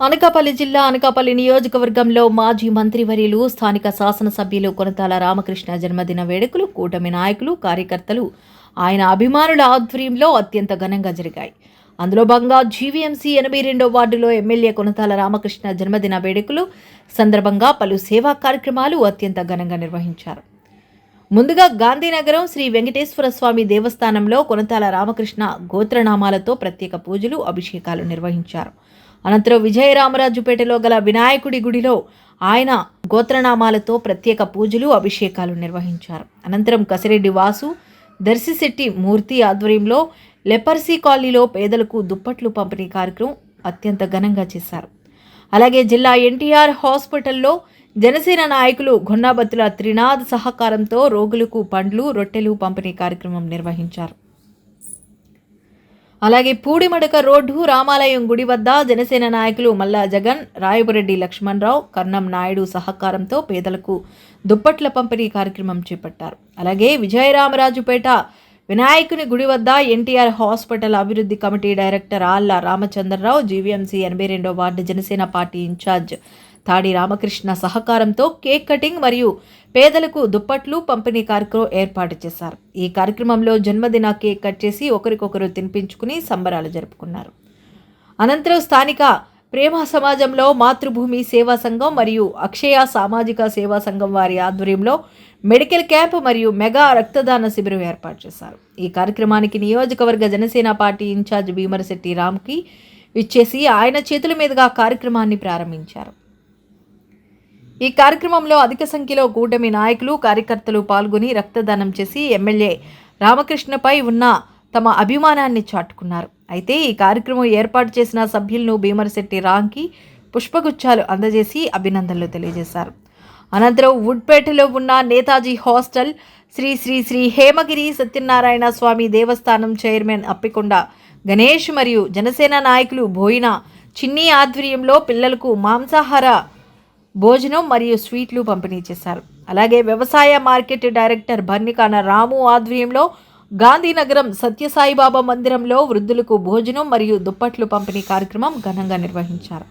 అనకాపల్లి జిల్లా అనకాపల్లి నియోజకవర్గంలో మాజీ మంత్రివర్యులు స్థానిక శాసనసభ్యులు కొనతాల రామకృష్ణ జన్మదిన వేడుకలు కూటమి నాయకులు కార్యకర్తలు ఆయన అభిమానుల ఆధ్వర్యంలో అత్యంత ఘనంగా జరిగాయి. అందులో భాగంగా జీవీఎంసీ ఎనభై రెండో వార్డులో ఎమ్మెల్యే కొనతాల రామకృష్ణ జన్మదిన వేడుకలు సందర్భంగా పలు సేవా కార్యక్రమాలు అత్యంత ఘనంగా నిర్వహించారు. ముందుగా గాంధీనగరం శ్రీ వెంకటేశ్వర స్వామి దేవస్థానంలో కొనతాల రామకృష్ణ గోత్రనామాలతో ప్రత్యేక పూజలు అభిషేకాలు నిర్వహించారు. అనంతరం విజయరామరాజుపేటలో గల వినాయకుడి గుడిలో ఆయన గోత్రనామాలతో ప్రత్యేక పూజలు అభిషేకాలు నిర్వహించారు. అనంతరం కసిరెడ్డి వాసు దర్శిశెట్టి మూర్తి ఆధ్వర్యంలో లెపర్సీ కాలనీలో పేదలకు దుప్పట్లు పంపిణీ కార్యక్రమం అత్యంత ఘనంగా చేశారు. అలాగే జిల్లా ఎన్టీఆర్ హాస్పిటల్లో జనసేన నాయకులు గొన్నాబత్తుల త్రినాథ్ సహకారంతో రోగులకు పండ్లు రొట్టెలు పంపిణీ కార్యక్రమం నిర్వహించారు. అలాగే పూడిమడక రోడ్డు రామాలయం గుడి వద్ద జనసేన నాయకులు మల్లా జగన్ రాయపురెడ్డి లక్ష్మణరావు కర్ణం నాయుడు సహకారంతో పేదలకు దుప్పట్ల పంపిణీ కార్యక్రమం చేపట్టారు. అలాగే విజయరామరాజుపేట వినాయకుని గుడి వద్ద ఎన్టీఆర్ హాస్పిటల్ అభివృద్ధి committee director Alla Ramachandrarao GVMC ఎనభై రెండో వార్డు జనసేన పార్టీ ఇన్ఛార్జ్ తాడి రామకృష్ణ సహకారంతో కేక్ కటింగ్ మరియు పేదలకు దుప్పట్లు పంపిణీ కార్యక్రమం ఏర్పాటు చేశారు. ఈ కార్యక్రమంలో జన్మదిన కేక్ కట్ చేసి ఒకరికొకరు తినిపించుకుని సంబరాలు జరుపుకున్నారు. అనంతరం స్థానిక ప్రేమ సమాజంలో మాతృభూమి సేవా సంఘం మరియు అక్షయ సామాజిక సేవా సంఘం వారి ఆధ్వర్యంలో మెడికల్ క్యాంప్ మరియు మెగా రక్తదాన శిబిరం ఏర్పాటు చేశారు. ఈ కార్యక్రమానికి నియోజకవర్గ జనసేన పార్టీ ఇన్ఛార్జ్ భీమరశెట్టి రామ్కి ఇచ్చేసి ఆయన చేతుల మీదుగా కార్యక్రమాన్ని ప్రారంభించారు. ఈ కార్యక్రమంలో అధిక సంఖ్యలో కూటమి నాయకులు కార్యకర్తలు పాల్గొని రక్తదానం చేసి ఎమ్మెల్యే రామకృష్ణపై ఉన్న తమ అభిమానాన్ని చాటుకున్నారు. అయితే ఈ కార్యక్రమం ఏర్పాటు చేసిన సభ్యులను భీమరశెట్టి రాంకి పుష్పగుచ్చాలు అందజేసి అభినందనలు తెలియజేశారు. అనంతరం వుడ్పేటలో ఉన్న నేతాజీ హాస్టల్ శ్రీ శ్రీ శ్రీ హేమగిరి సత్యనారాయణ స్వామి దేవస్థానం చైర్మన్ అప్పికొండ గణేష్ మరియు జనసేన నాయకులు బోయిన చిన్ని ఆధ్వర్యంలో పిల్లలకు మాంసాహార భోజనం మరియు స్వీట్లు పంపిణీ చేశారు. అలాగే వ్యవసాయ మార్కెట్ డైరెక్టర్ బన్నికాన రాము ఆధ్వర్యంలో గాంధీనగరం సత్యసాయిబాబా మందిరంలో వృద్ధులకు భోజనం మరియు దుప్పట్లు పంపిణీ కార్యక్రమం ఘనంగా నిర్వహించారు.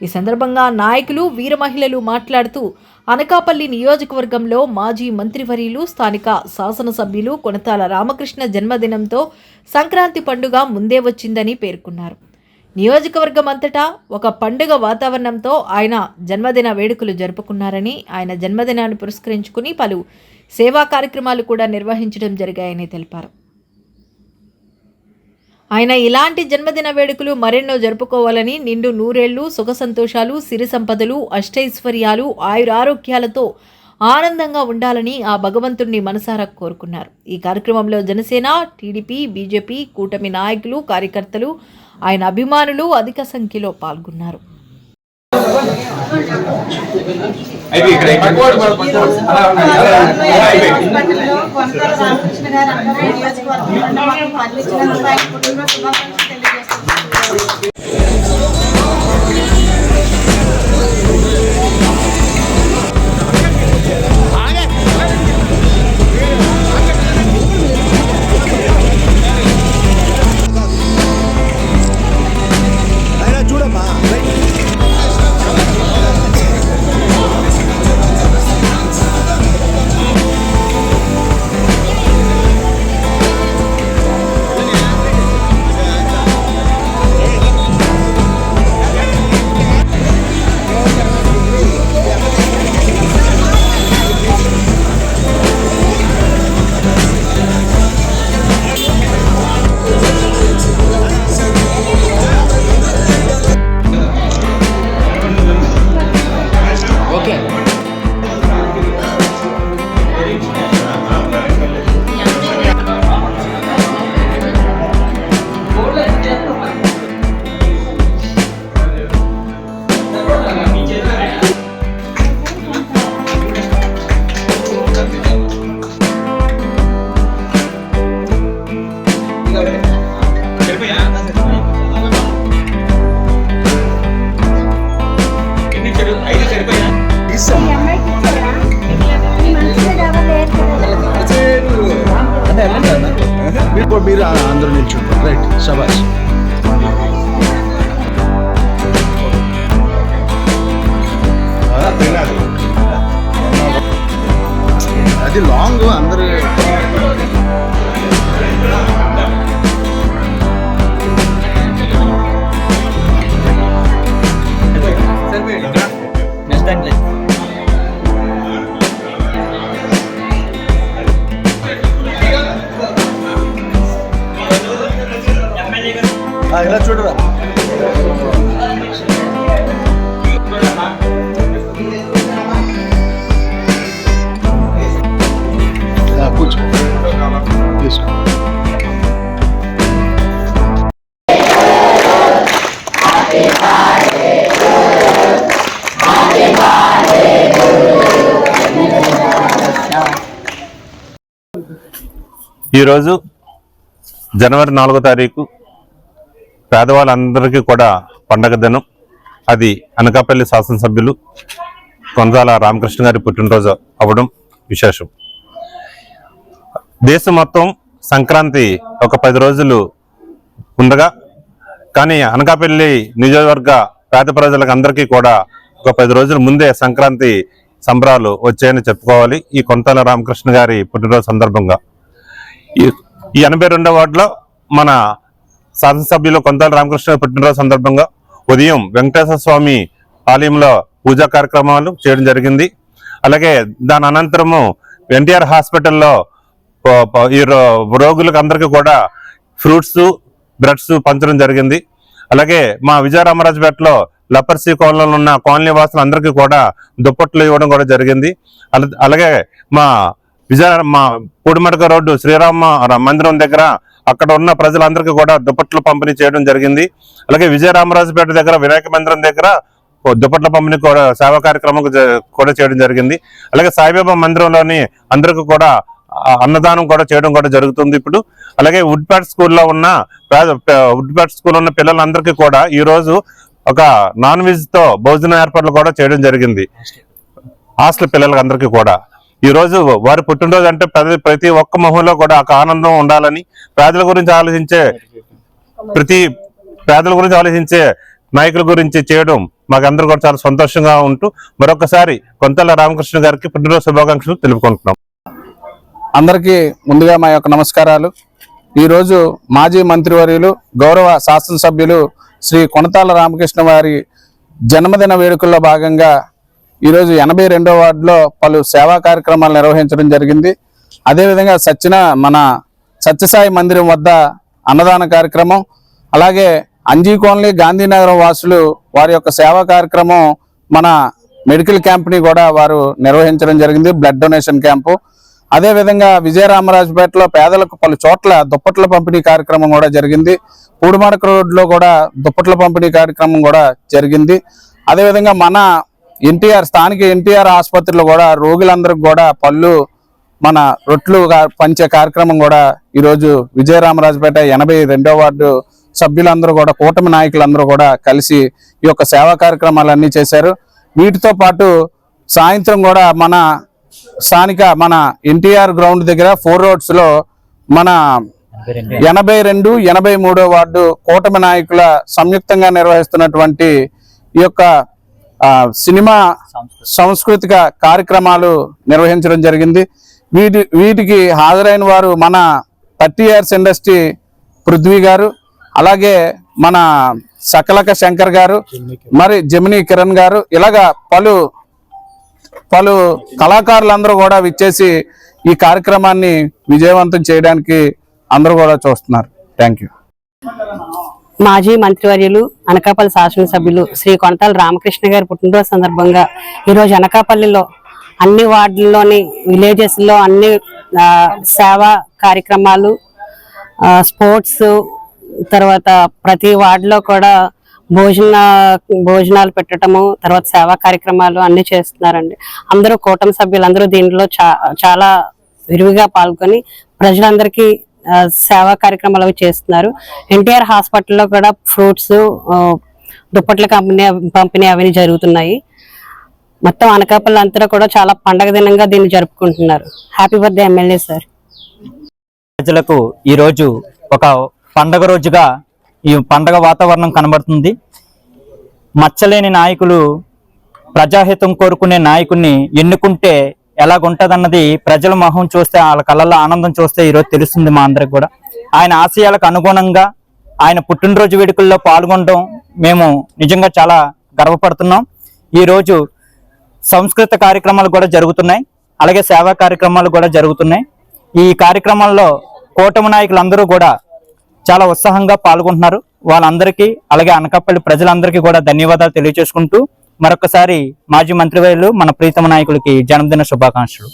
ఈ సందర్భంగా నాయకులు వీర మహిళలు మాట్లాడుతూ అనకాపల్లి నియోజకవర్గంలో మాజీ మంత్రివర్యులు స్థానిక శాసనసభ్యులు కొనతాల రామకృష్ణ జన్మదినంతో సంక్రాంతి పండుగ ముందే వచ్చిందని పేర్కొన్నారు. నియోజకవర్గం అంతటా ఒక పండుగ వాతావరణంతో ఆయన జన్మదిన వేడుకలు జరుపుకున్నారని ఆయన జన్మదినాన్ని పురస్కరించుకుని పలు సేవా కార్యక్రమాలు కూడా నిర్వహించడం జరిగాయని తెలిపారు. ఆయన ఇలాంటి జన్మదిన వేడుకలు మరెన్నో జరుపుకోవాలని నిండు నూరేళ్ళు సుఖ సంతోషాలు సిరి సంపదలు అష్టైశ్వర్యాలు ఆయురారోగ్యాలతో ఆనందంగా ఉండాలని ఆ భగవంతుణ్ణి మనసారా కోరుకున్నారు. ఈ కార్యక్రమంలో జనసేన టీడీపీ బీజేపీ కూటమి నాయకులు కార్యకర్తలు ఆయన అభిమానులు అధిక సంఖ్యలో పాల్గొన్నారు. ఇప్పుడు మీరు అందరూ నిల్చుంటారు రైట్ సబాష్ అది లాంగ్ అందరు నెక్స్ట్ దాంట్లో కూర్చో. తీసుకో. ఈరోజు జనవరి నాలుగో తారీఖు పేదవాళ్ళందరికీ కూడా పండగ దినం. అది అనకాపల్లి శాసనసభ్యులు కొంజాల రామకృష్ణ గారి పుట్టినరోజు అవ్వడం విశేషం. దేశం మొత్తం సంక్రాంతి ఒక పది రోజులు ఉండగా కానీ అనకాపల్లి నియోజకవర్గ పేద ప్రజలకు అందరికీ కూడా ఒక పది రోజుల ముందే సంక్రాంతి సంబరాలు వచ్చాయని చెప్పుకోవాలి ఈ కొంతాల రామకృష్ణ గారి పుట్టినరోజు సందర్భంగా. ఈ- ఈ ఎనభై రెండో వార్డులో మన శాసనసభ్యులు కొంతాల రామకృష్ణ పుట్టినరోజు సందర్భంగా ఉదయం వెంకటేశ్వర స్వామి ఆలయంలో పూజా కార్యక్రమాలు చేయడం జరిగింది. అలాగే దాని అనంతరము ఎన్టీఆర్ హాస్పిటల్లో ఈ రో- రోగులకు అందరికీ కూడా ఫ్రూట్స్ బ్రెడ్స్ పంచడం జరిగింది. అలాగే మా విజయరామరాజుపేటలో లపర్సీ కాలనీలో ఉన్న కాలనీ వాసులు అందరికీ కూడా దుప్పట్లు ఇవ్వడం కూడా జరిగింది. అల- అలాగే మా విజయ మా పూడిమడక రోడ్డు శ్రీరామ మందిరం దగ్గర అక్కడ ఉన్న ప్రజలందరికీ కూడా దుప్పట్లు పంపిణీ చేయడం జరిగింది. అలాగే విజయరామరాజుపేట దగ్గర వినాయక మందిరం దగ్గర దుప్పట్ల పంపిణీ కూడా సేవా కార్యక్రమం కూడా చేయడం జరిగింది. అలాగే సాయిబాబా మందిరంలోని అందరికీ కూడా అన్నదానం కూడా చేయడం కూడా జరుగుతుంది ఇప్పుడు. అలాగే వుడ్పాట్ స్కూల్లో ఉన్న పేద వుడ్పాట్ స్కూల్లో ఉన్న పిల్లలందరికీ కూడా ఈ రోజు ఒక నాన్ వెజ్తో భోజన ఏర్పాట్లు కూడా చేయడం జరిగింది. హాస్టల్ పిల్లలకి అందరికీ కూడా. ఈ రోజు వారి పుట్టినరోజు అంటే ప్రతి ప్రతి ఒక్క మొహంలో కూడా ఒక ఆనందం ఉండాలని పేదల గురించి ఆలోచించే ప్రతి పేదల గురించి ఆలోచించే నాయకుల గురించి చేయడం మాకందరూ కూడా చాలా సంతోషంగా ఉంటూ మరొకసారి కొంతల రామకృష్ణ గారికి పుట్టినరోజు శుభాకాంక్షలు తెలుపుకుంటున్నాం. అందరికీ ముందుగా మా యొక్క నమస్కారాలు. ఈరోజు మాజీ మంత్రివర్యులు గౌరవ శాసనసభ్యులు శ్రీ కొనతాల రామకృష్ణ వారి జన్మదిన వేడుకల్లో భాగంగా ఈరోజు ఎనభై రెండో వార్డులో పలు సేవా కార్యక్రమాలు నిర్వహించడం జరిగింది. అదేవిధంగా సత్యన మన సత్యసాయి మందిరం వద్ద అన్నదాన కార్యక్రమం అలాగే అంజీ గాంధీనగరం వాసులు వారి యొక్క సేవా కార్యక్రమం మన మెడికల్ క్యాంప్ని కూడా వారు నిర్వహించడం జరిగింది బ్లడ్ డొనేషన్ క్యాంపు. అదేవిధంగా విజయరామరాజుపేటలో పేదలకు పలు చోట్ల దుప్పట్ల పంపిణీ కార్యక్రమం కూడా జరిగింది. పూడిమడక రోడ్లో కూడా దుప్పట్ల పంపిణీ కార్యక్రమం కూడా జరిగింది. అదేవిధంగా మన ఎన్టీఆర్ స్థానిక ఎన్టీఆర్ ఆసుపత్రిలో కూడా రోగులందరికి కూడా పళ్ళు మన రొట్లు పంచే కార్యక్రమం కూడా ఈరోజు విజయరామరాజుపేట ఎనభై రెండో వార్డు సభ్యులందరూ కూడా కూటమి నాయకులందరూ కూడా కలిసి ఈ యొక్క సేవా కార్యక్రమాలన్నీ చేశారు. వీటితో పాటు సాయంత్రం కూడా మన స్థానిక మన ఎన్టీఆర్ గ్రౌండ్ దగ్గర ఫోర్ రోడ్స్లో మన ఎనభై రెండు ఎనభై మూడో వార్డు కూటమి నాయకుల సంయుక్తంగా నిర్వహిస్తున్నటువంటి ఈ యొక్క సినిమా సాంస్కృతిక కార్యక్రమాలు నిర్వహించడం జరిగింది. వీటి వీటికి హాజరైన వారు మన థర్టీ ఇయర్స్ ఇండస్ట్రీ పృథ్వీ గారు అలాగే మన సకలక శంకర్ గారు మరి జమినీ కిరణ్ గారు ఇలాగా పలు పలు కళాకారులందరూ కూడా విచ్చేసి ఈ కార్యక్రమాన్ని విజయవంతం చేయడానికి అందరూ కూడా చూస్తున్నారు. Thank you. మాజీ మంత్రివర్యులు అనకాపల్లి శాసనసభ్యులు శ్రీ కొనతాల రామకృష్ణ గారి పుట్టినరోజు సందర్భంగా ఈరోజు అనకాపల్లిలో అన్ని వార్డుల్లోని విలేజెస్లో అన్ని సేవా కార్యక్రమాలు స్పోర్ట్స్ తర్వాత ప్రతి వార్డులో కూడా భోజన భోజనాలు పెట్టడము తర్వాత సేవా కార్యక్రమాలు అన్ని చేస్తున్నారండి. అందరూ కూటమి సభ్యులు అందరూ దీంట్లో చా చాలా విరివిగా పాల్గొని ప్రజలందరికీ సేవా కార్యక్రమాలు అవి చేస్తున్నారు. ఎన్టీఆర్ హాస్పిటల్లో కూడా ఫ్రూట్స్ దుప్పట్ల కంపెనీ పంపిణీ అవన్నీ జరుగుతున్నాయి. మొత్తం అనకాపల్లి అంతా కూడా చాలా పండగ దినంగా దీన్ని జరుపుకుంటున్నారు. హ్యాపీ బర్త్డే ఎమ్మెల్యే సార్ ప్రజలకు ఈరోజు ఒక పండగ రోజుగా ఈ పండగ వాతావరణం కనబడుతుంది. మచ్చలేని నాయకులు ప్రజాహితం కోరుకునే నాయకుడిని ఎన్నుకుంటే ఎలాగుంటదన్నది ప్రజల మొహం చూస్తే వాళ్ళ కళ్ళల్లో ఆనందం చూస్తే ఈరోజు తెలుస్తుంది మా అందరికి కూడా. ఆయన ఆశయాలకు అనుగుణంగా ఆయన పుట్టినరోజు వేడుకల్లో పాల్గొనడం మేము నిజంగా చాలా గర్వపడుతున్నాం. ఈరోజు సంస్కృత కార్యక్రమాలు కూడా జరుగుతున్నాయి. అలాగే సేవా కార్యక్రమాలు కూడా జరుగుతున్నాయి. ఈ కార్యక్రమాల్లో కూటమి నాయకులందరూ కూడా చాలా ఉత్సాహంగా పాల్గొంటున్నారు. వాళ్ళందరికీ అలాగే అనకాపల్లి ప్రజలందరికీ కూడా ధన్యవాదాలు తెలియజేసుకుంటూ మరొకసారి మాజీ మంత్రివర్యులు మన ప్రీతమ నాయకులకి జన్మదిన శుభాకాంక్షలు.